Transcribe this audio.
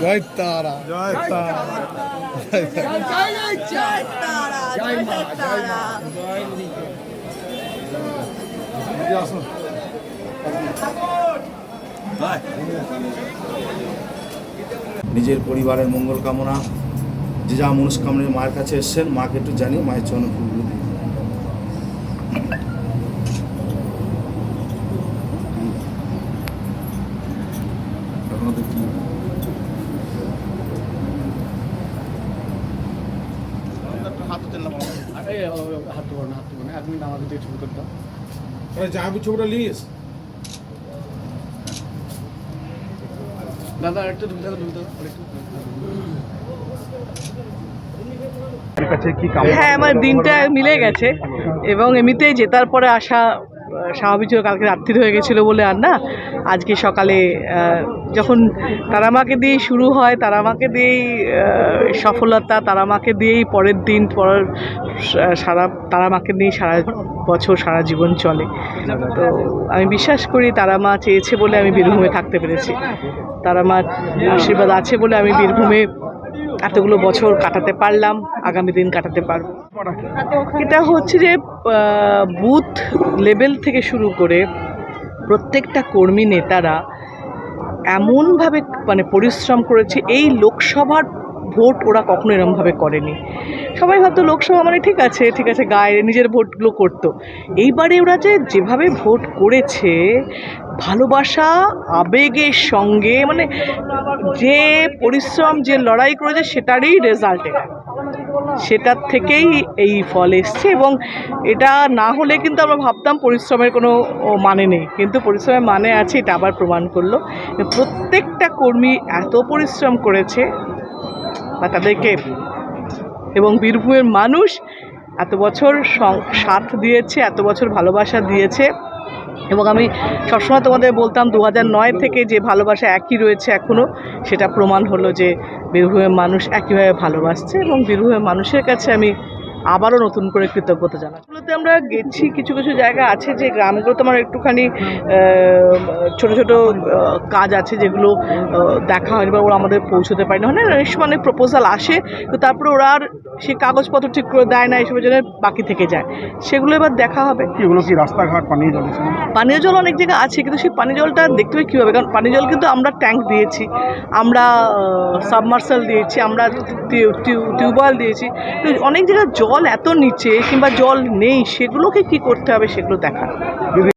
জয় তারা। জয় তারা জয় তারা। জয় তারা নিজের পরিবারের মঙ্গল কামনা যে যা মনস্কামনা মায়ের কাছে এসছেন মাকে একটু জানিয়ে মায়ের চরণ ফুলগুলো আপনাদের কি? হাত তোলো না হাত তোলো না এক মিনিট আমাকে দিয়ে ছবি তুলতে যাবি ছবিটা লিস দাদা একটু তুমি থাকো তুমি থাকো হ্যাঁ আমার দিনটা মিলে গেছে এবং এমনিতেই জেতার পরে আসা স্বাভাবিক ছিল কালকে রাত্রি হয়ে গেছিল বলে আর না। আজকে সকালে যখন তারামাকে দিয়েই শুরু হয় তারামাকে দিয়েই সফলতা তারামাকে দিয়েই পরের দিন পরের সারা তারামাকে নিয়েই সারা বছর সারা জীবন চলে। তো আমি বিশ্বাস করি তারামা চেয়েছে বলে আমি বীরভূমে থাকতে পেরেছি। তারামার আশীর্বাদ আছে বলে আমি বীরভূমে এতগুলো বছর কাটাতে পারলাম আগামী দিন কাটাতে পারব। এটা হচ্ছে যে বুথ লেভেল থেকে শুরু করে প্রত্যেকটা কর্মী নেতারা এমনভাবে মানে পরিশ্রম করেছে, এই লোকসভার ভোট ওরা কখনো এরমভাবে করেনি। সবাই ভাবতো লোকসভা মানে ঠিক আছে ঠিক আছে, গায়ে নিজের ভোটগুলো করতো। এইবারে ওরা যে যেভাবে ভোট করেছে ভালোবাসা, আবেগের সঙ্গে মানে যে পরিশ্রম, যে লড়াই করেছে, সেটারই রেজাল্ট এটা। সেটার থেকেই এই ফল এসছে এবং এটা না হলে কিন্তু আমরা ভাবতাম পরিশ্রমের কোনো মানে নেই। কিন্তু পরিশ্রমের মানে আছে, এটা আবার প্রমাণ করল। প্রত্যেকটা কর্মী এত পরিশ্রম করেছে, বা তাদেরকে এবং বীরভূমের মানুষ এত বছর সাথ দিয়েছে, এত বছর ভালোবাসা দিয়েছে। এবং আমি সবসময় তোমাদের বলতাম দু নয় থেকে যে ভালোবাসা একই রয়েছে এখনও সেটা প্রমাণ হলো যে বীরভূমের মানুষ একইভাবে ভালোবাসছে এবং বীরভূমের মানুষের কাছে আমি আবারও নতুন করে কৃতজ্ঞতা জানাই এগুলোতে আমরা গেছি কিছু কিছু জায়গা আছে যে গ্রামগুলো তোমার একটুখানি ছোট ছোট কাজ আছে যেগুলো দেখা হয়নি বা ওরা আমাদের পৌঁছতে পারে না মানে অনেক সময় অনেক প্রপোজাল আসে তো তারপরে ওরা আর সেই কাগজপত্র ঠিক করে দেয় না এসবের জন্য বাকি থেকে যায়। সেগুলো এবার দেখা হবে। এগুলো কি রাস্তাঘাট পানীয় জল পানীয় জল অনেক জায়গায় আছে কিন্তু সেই পানীয় জলটা দেখতে হবে কীভাবে কারণ পানীয় জল কিন্তু আমরা ট্যাঙ্ক দিয়েছি আমরা সাবমার্সাল দিয়েছি আমরা টিউবওয়েল দিয়েছি। অনেক জায়গায় জল এত নিচে কিংবা জল নেই সেগুলোকে কি করতে হবে সেগুলো দেখা